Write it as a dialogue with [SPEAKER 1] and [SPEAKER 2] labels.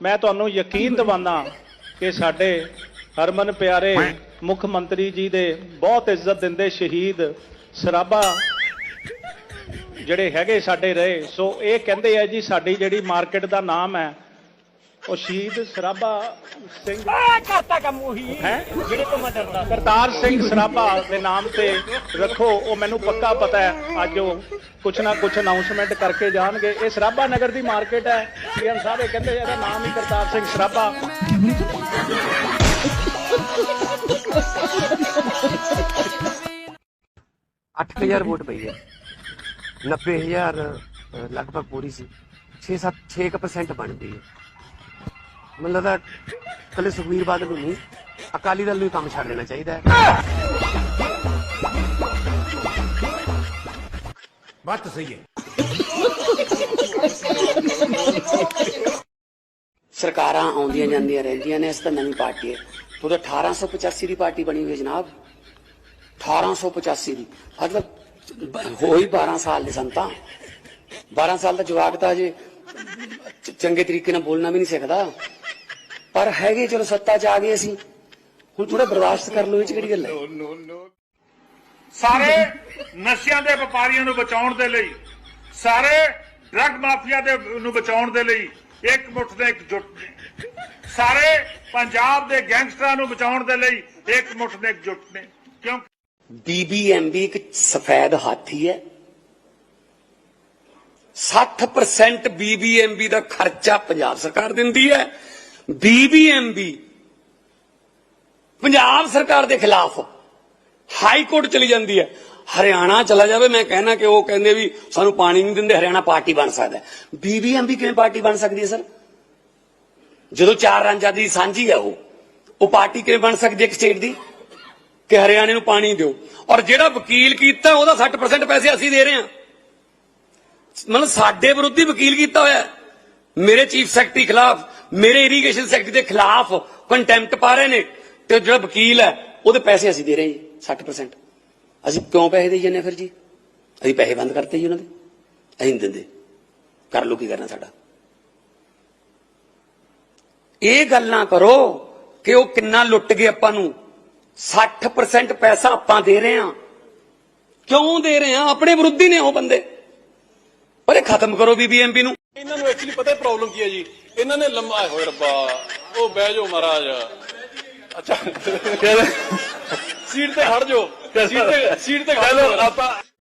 [SPEAKER 1] ਮੈਂ ਤੁਹਾਨੂੰ ਯਕੀਨ ਦਿਵਾਨਾ ਕਿ ਸਾਡੇ ਹਰਮਨ ਪਿਆਰੇ ਮੁੱਖ ਮੰਤਰੀ ਜੀ ਦੇ ਬਹੁਤ ਇੱਜ਼ਤ ਦਿੰਦੇ ਸ਼ਹੀਦ ਸਰਾਭਾ ਜਿਹੜੇ ਹੈਗੇ ਸਾਡੇ ਰਹੇ। ਸੋ ਇਹ ਕਹਿੰਦੇ ਆ ਜੀ ਸਾਡੀ ਜਿਹੜੀ ਮਾਰਕੀਟ ਦਾ ਨਾਮ ਹੈ ਉਹ ਸ਼ਹੀਦ ਸਰਾਭਾ ਸਿੰਘ
[SPEAKER 2] ਆ ਕਰਤਾ ਕੰਮ ਉਹੀ
[SPEAKER 1] ਹੈ?
[SPEAKER 2] ਜਿਹੜੇ ਤੋਂ ਮੈਂ ਡਰਦਾ।
[SPEAKER 1] ਕਰਤਾਰ ਸਿੰਘ ਸਰਾਭਾ ਦੇ ਨਾਮ ਤੇ ਰੱਖੋ ਉਹ ਮੈਨੂੰ ਪੱਕਾ ਪਤਾ ਹੈ ਅੱਜ ਉਹ ਕੁਛ ਨਾ ਕੁਛ ਅਨਾਉਂਸਮੈਂਟ ਕਰਕੇ ਜਾਣਗੇ। ਇਹ ਸਰਾਭਾ ਨਗਰ ਦੀ ਮਾਰਕੀਟ ਹੈ। ਸੀਐਮ ਸਾਹਿਬ ਇਹ ਕਹਿੰਦੇ ਇਹਦਾ ਨਾਮ ਹੀ ਕਰਤਾਰ ਸਿੰਘ ਸਰਾਭਾ।
[SPEAKER 3] 8000 ਵੋਟ ਪਈ ਹੈ। 90000 ਅ, ਲਗਭਗ ਪੂਰੀ ਸੀ। 6-7 6% ਬਣ ਗਈ ਹੈ। ਮੈਨੂੰ ਲੱਗਦਾ ਕੱਲੇ ਸੁਖਵੀਰ ਬਾਦਲ ਨੂੰ ਨਹੀਂ ਅਕਾਲੀ ਦਲ ਨੂੰ ਕੰਮ ਛੱਡ ਦੇਣਾ ਚਾਹੀਦਾ ਹੈ।
[SPEAKER 4] ਬਾਤ ਤਾਂ ਸਹੀ ਹੈ।
[SPEAKER 5] ਸਰਕਾਰਾਂ ਆਉਂਦੀਆਂ ਜਾਂਦੀਆਂ ਰਹਿੰਦੀਆਂ ਨੇ ਇਸ ਤਾਂ ਨਵੀਂ ਪਾਰਟੀ ਹੈ। ਉਹ ਤਾਂ 1885 ਦੀ ਪਾਰਟੀ ਬਣੀ ਹੋਈ ਹੈ ਜਨਾਬ। 1885 ਦੀ। ਮਤਲਬ ਹੋਈ 12 ਸਾਲ ਦੇ ਸੰਤਾਂ। 12 ਸਾਲ ਦਾ ਜਵਾਕ ਤਾਂ ਜੇ ਚ- ਚੰਗੇ ਤਰੀਕੇ ਨਾਲ ਬੋਲਣਾ ਵੀ ਨਹੀਂ ਸਿੱਖਦਾ ਪਰ ਹੈਗੇ ਚਲੋ ਸੱਤਾ 'ਚ ਆ ਗਏ ਅਸੀਂ। ਹੁਣ ਥੋੜਾ ਬਰਦਾਸ਼ਤ ਕਰ ਲਓ ਇਹ 'ਚ ਕਿਹੜੀ ਗੱਲ ਹੈ।
[SPEAKER 6] ਸਾਰੇ ਨਸ਼ਿਆਂ ਦੇ ਵਪਾਰੀਆਂ ਨੂੰ ਬਚਾਉਣ ਦੇ ਲਈ ਸਾਰੇ ਡਰੱਗ ਮਾਫੀਆ ਦੇ ਨੂੰ ਬਚਾਉਣ ਦੇ ਲਈ ਇੱਕ ਮੁੱਠ ਦੇ ਇੱਕ ਜੁੱਟ। ਨੇ ਸਾਰੇ ਪੰਜਾਬ ਦੇ ਗੈਂਗਸਟਰਾਂ ਨੂੰ ਬਚਾਉਣ ਦੇ ਲਈ ਇੱਕ ਮੁੱਠ ਦੇ ਇੱਕ ਜੁੱਟ ਨੇ। ਕਿਉਂ?
[SPEAKER 5] ਬੀਬੀਐਮਬੀ ਇੱਕ ਸਫੈਦ ਹਾਥੀ ਹੈ। 60% ਬੀਬੀਐਮਬੀ ਦਾ ਖਰਚਾ ਪੰਜਾਬ ਸਰਕਾਰ ਦਿੰਦੀ ਹੈ। ਬੀਬੀਐਮਬੀ ਪੰਜਾਬ ਸਰਕਾਰ ਦੇ ਖਿਲਾਫ ਹਾਈ ਕੋਰਟ ਚਲੀ ਜਾਂਦੀ ਹੈ। ਹਰਿਆਣਾ ਚਲਾ ਜਾਵੇ, ਮੈਂ ਕਹਿਣਾ ਕਿ ਉਹ ਕਹਿੰਦੇ ਵੀ ਸਾਨੂੰ ਪਾਣੀ ਨਹੀਂ ਦਿੰਦੇ, ਹਰਿਆਣਾ ਪਾਰਟੀ ਬਣ ਸਕਦਾ ਬੀਬੀਐਮਬੀ ਕਿਵੇਂ ਪਾਰਟੀ ਬਣ ਸਕਦੀ ਹੈ, ਸਰ? ਜਦੋਂ ਚਾਰ ਰਾਂਝਾਂ ਦੀ ਸਾਂਝੀ ਹੈ ਉਹ ਉਹ ਪਾਰਟੀ ਕਿਵੇਂ ਬਣ ਸਕਦੀ ਹੈ ਇੱਕ ਸਟੇਟ ਦੀ? ਕਿ ਹਰਿਆਣੇ ਨੂੰ ਪਾਣੀ ਦਿਓ। ਔਰ ਜਿਹੜਾ ਵਕੀਲ ਕੀਤਾ, ਉਹਦਾ 60% ਪੈਸੇ ਅਸੀਂ ਦੇ ਰਹੇ ਹਾਂ। ਮਤਲਬ ਸਾਡੇ ਵਿਰੁੱਧ ਹੀ ਵਕੀਲ ਕੀਤਾ ਹੋਇਆ ਮੇਰੇ ਚੀਫ ਸੈਕਟਰੀ ਖਿਲਾਫ ਮੇਰੇ ਇਰੀਗੇਸ਼ਨ ਸੈਕਟਰੀ ਦੇ ਖਿਲਾਫ ਕੰਟੈਂਪਟ ਪਾ ਰਹੇ ਨੇ ਤੇ ਜਿਹੜਾ ਵਕੀਲ ਹੈ, ਉਹਦੇ ਪੈਸੇ ਅਸੀਂ ਦੇ ਰਹੇ ਜੀ 60% ਅਸੀਂ ਕਿਉਂ ਪੈਸੇ ਦੇਈ ਜਾਂਦੇ ਹਾਂ ਫਿਰ ਜੀ? ਅਸੀਂ ਪੈਸੇ ਬੰਦ ਕਰਤੇ ਜੀ ਉਹਨਾਂ ਦੇ। ਅਸੀਂ ਨਹੀਂ ਦਿੰਦੇ। ਕਰ ਲੋ ਕੀ ਕਰਨਾ ਸਾਡਾ। ਇਹ ਗੱਲ ਨਾ ਕਰੋ ਕਿ ਉਹ ਕਿੰਨਾ ਲੁੱਟ ਗਏ ਆਪਾਂ ਨੂੰ। 60% ਪੈਸਾ ਆਪਾਂ ਦੇ ਰਹੇ ਹਾਂ। ਕਿਉਂ ਦੇ ਰਹੇ ਹਾਂ? ਆਪਣੇ ਵਿਰੁੱਧੀ ਨੇ ਉਹ ਬੰਦੇ। ਪਰ ਇਹ ਖਤਮ ਕਰੋ ਬੀਬੀਐਮਪੀ ਨੂੰ।
[SPEAKER 7] ਇਹਨਾਂ ਨੂੰ ਐਕਚੁਅਲੀ ਪਤਾ ਹੈ ਪ੍ਰੋਬਲਮ ਕੀ ਹੈ ਜੀ? ਇਹਨਾਂ ਨੇ ਲੰਮਾ ਹੋਏ ਰੱਬਾ ਉਹ ਬਹਿ ਜਾਓ ਮਹਾਰਾਜ। ਅੱਛਾ। ਸੀਟ ਤੇ ਖੜ ਜਾਓ। ਸੀਟ ਤੇ ਸੀਟ ਤੇ ਖੜ ਜਾਓ। ਆਪਾਂ